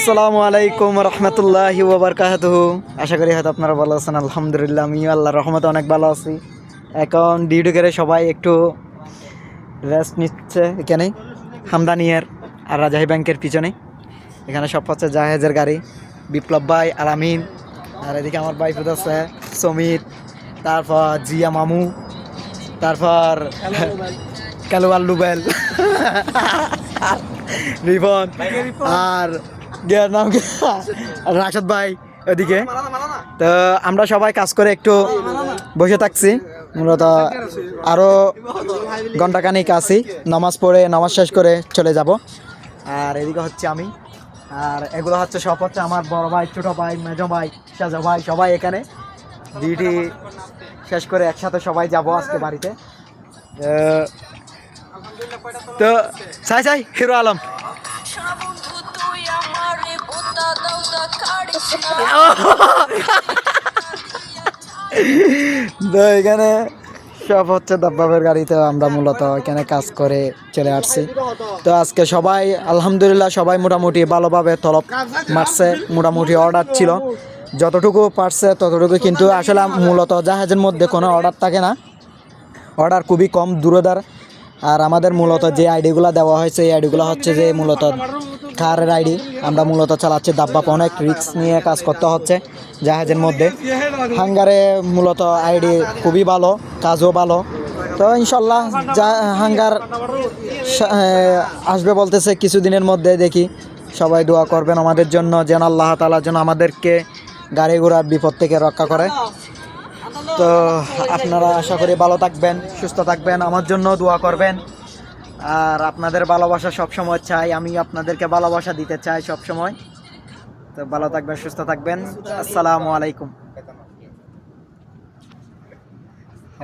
আসসালামু আলাইকুম রহমতুল্লাহ ওবরকাত আশা করি হয়তো আপনারা ভালো আছেন, আলহামদুলিল্লাহ আমি আল্লাহ রহমতে অনেক ভালো আছি। এখন ডিউটি করে সবাই একটু রেস্ট নিচ্ছে এখানে, হামদানিয়ার আর রাজাহি ব্যাংকের পিছনে। এখানে সব হচ্ছে জাহেজের গাড়ি, বিপ্লব ভাই আলামিন আর এদিকে আমার ভাই আছে সমিত, তারপর জিয়া মামু, তারপর কালুয়াল লুবেল রিবন আর গিয়ার নাম রাশাদ ভাই ওদিকে তো আমরা সবাই কাজ করে একটু বসে থাকছি। মূলত আরও ঘন্টাখানিক আছি। নামাজ পড়ে, নামাজ শেষ করে চলে যাব। আর এদিকে হচ্ছে আমি। আর এগুলো হচ্ছে সব হচ্ছে আমার বড় ভাই, ছোট ভাই, মেজো ভাই, সাজা ভাই, সবাই এখানে। ডিউটি শেষ করে একসাথে সবাই যাব আজকে বাড়িতে। তো চাই চাই হিরো আলম। তো এখানে সব হচ্ছে দাব্বাবের গাড়িতে আমরা মূলত এখানে কাজ করে চলে আসছি। তো আজকে সবাই, আলহামদুলিল্লাহ সবাই মোটামুটি ভালোভাবে তলব মারছে, মোটামুটি অর্ডার ছিল। যতটুকু পারছে ততটুকু কিন্তু আসলে মূলত জাহাজের মধ্যে কোনো অর্ডার থাকে না। অর্ডার খুবই কম, দূরদার। আর আমাদের মূলত যে আইডিগুলো দেওয়া হয়েছে, এই আইডিগুলো হচ্ছে যে মূলত কারের আইডি। আমরা মূলত চালাচ্ছি দাব্বাপ অনেক রিস্ক নিয়ে কাজ করতে হচ্ছে জাহাজের মধ্যে। হাঙ্গারে মূলত আইডি খুবই ভালো, কাজও ভালো। তো ইনশাল্লাহ যা হাঙ্গার আসবে বলতেছে কিছুদিনের মধ্যে দেখি। সবাই দোয়া করবেন আমাদের জন্য, যেন আল্লাহ তালার জন্য আমাদেরকে গাড়ি ঘোড়ার বিপদ থেকে রক্ষা করে। তো আপনারা আশা করি ভালো থাকবেন, সুস্থ থাকবেন, আমার জন্য দোয়া করবেন। আর আপনাদের ভালোবাসা সব সময় চাই, আমি আপনাদেরকে ভালোবাসা দিতে চাই সব সময় তো ভালো থাকবেন, সুস্থ থাকবেন। আসসালামু আলাইকুম।